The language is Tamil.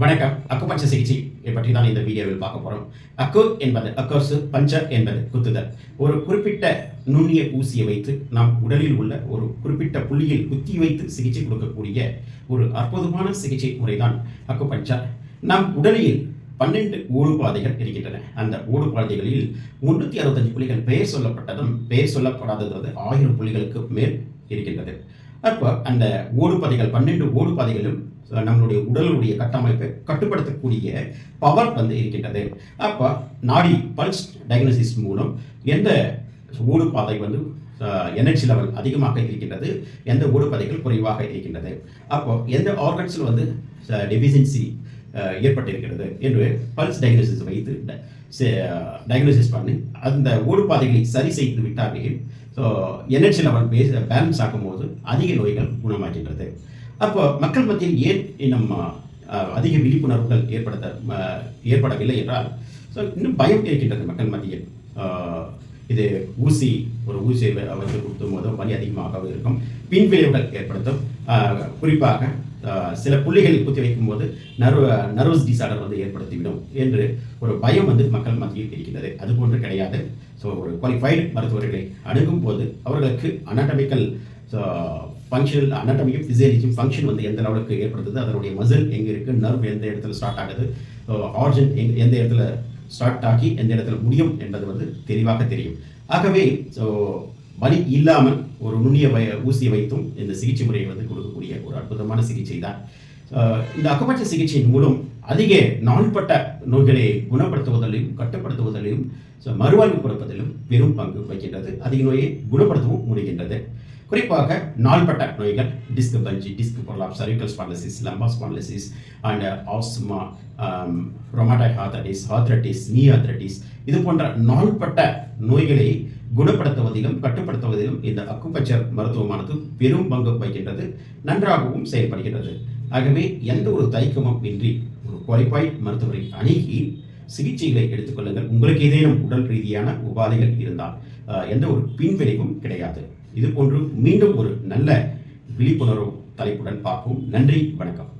வணக்கம். அக்குபஞ்ச சிகிச்சை பற்றி தான் இந்த வீடியோவில் பார்க்க போறோம். அக்கு என்பது அக்கர்சு பஞ்ச என்பது குத்துதல். ஒரு குறிப்பிட்ட நுண்ணிய ஊசியை வைத்து நாம் உடலில் உள்ள ஒரு குறிப்பிட்ட புள்ளியில் குத்தி வைத்து சிகிச்சை கொடுக்கக்கூடிய ஒரு அற்புதமான சிகிச்சை முறைதான் அக்குபஞ்சர் நம் உடலில் பன்னெண்டு ஓடுபாதைகள் இருக்கின்றன. அந்த ஓடுபாதைகளில் முன்னூற்றி அறுபத்தஞ்சு புள்ளிகள் பெயர் சொல்லப்பட்டதும் பெயர் சொல்லப்படாதது ஆயிரம் புள்ளிகளுக்கு மேல் இருக்கின்றது. அப்போ அந்த ஓடுபாதைகள் பன்னெண்டு ஓடுபாதைகளும் நம்மளுடைய உடலுடைய கட்டமைப்பை கட்டுப்படுத்தக்கூடிய பவர் வந்து இருக்கின்றது. அப்போ நாடி பல்ஸ் டயக்னோசிஸ் மூலம் எந்த ஓடுபாதை வந்து எனர்ஜி லெவல் அதிகமாக இருக்கின்றது எந்த ஓடுபாதைகள் குறைவாக இருக்கின்றது. அப்போ எந்த ஆர்கன்ஸில் வந்து டெஃபிஷியன்சி ஏற்பட்டிருக்கிறது என்று பல்ஸ் டயக்னோசிஸ் வைத்து டயக்னோசிஸ் பண்ணி அந்த ஓடுபாதைகளை சரி செய்து விட்டாலே so energy level base balance ஆகும்போது அதிக நோய்கள் குணமாகின்றது அப்போ மக்கள் மத்தியில் ஏன் நம்ம அதிக விழிப்புணர்வுகள் ஏற்படுத்த ஏற்படவில்லை என்றால் ஸோ இன்னும் பயம் இருக்கின்றது மக்கள் மத்தியில். இது ஊசி ஒரு ஊசியை வ- வைத்து கொடுத்தும் போது வலி அதிகமாக இருக்கும். பின்விளைவுகள் ஏற்படுத்தும். குறிப்பாக சில புள்ளிகளில் குத்தி வைக்கும் போது நர்வ நர்வஸ் டிசார்டர் வந்து ஏற்படுத்திவிடும் என்று ஒரு பயம் வந்து மக்கள் மத்தியில் இருக்கின்றது. அது போன்று கிடையாது. ஸோ ஒரு குவாலிஃபைடு மருத்துவர்களை அணுகும் போது அவர்களுக்கு அனாட்டமிக்கல் ஃபங்க்ஷனல் அனாட்டமியும் ஃபிசியாலஜியும் ஃபங்க்ஷன் வந்து எந்த லெவலுக்கு ஏற்படுத்துது அதனுடைய மசில் எங்கே இருக்குது நர்வ் எந்த இடத்துல ஸ்டார்ட் ஆகுது ஆர்ஜன் எங் எந்த இடத்துல ஸ்டார்ட் ஆகி எந்த இடத்துல முடியும் என்பது வந்து தெளிவாக தெரியும். ஆகவே ஸோ வலி இல்லாமல் ஒரு நுண்ணிய வய ஊசியை வைத்தும் இந்த சிகிச்சை முறையை வந்து கொடுக்கக்கூடிய ஒரு அற்புதமான சிகிச்சை தான். இந்த அக்குபஞ்சர் சிகிச்சையின் மூலம் அதிக நாள்பட்ட நோய்களை குணப்படுத்துவதிலும் கட்டுப்படுத்துவதிலும் ஸோ மறுவாழ்வு கொடுப்பதிலும் பெரும் பங்கு வகிக்கின்றது. அதிக நோயை குணப்படுத்தவும் முடிகின்றது. குறிப்பாக நாள்பட்ட நோய்கள் disc பஞ்சி disc prolapse cervical spondylosis lumbar spondylosis and asthma rheumatoid arthritis arthritis knee arthritis இது போன்ற நாள்பட்ட நோய்களை குணப்படுத்துவதிலும் கட்டுப்படுத்துவதிலும் இந்த அக்குபச்சர் மருத்துவமானது பெரும் பங்கு வகிக்கின்றது நன்றாகவும் செயல்படுகின்றது. ஆகவே எந்த ஒரு தயக்கமும் இன்றி ஒரு குவாலிஃபைட் மருத்துவரை அணுகி சிகிச்சைகளை எடுத்துக்கொள்ளுங்கள் உங்களுக்கு ஏதேனும் உடல் ரீதியான உபாதைகள் இருந்தால் எந்த ஒரு பின்விளைவும் கிடையாது. இதுபோன்று மீண்டும் ஒரு நல்ல விழிப்புணர்வு தலைப்புடன் பார்ப்போம். நன்றி வணக்கம்.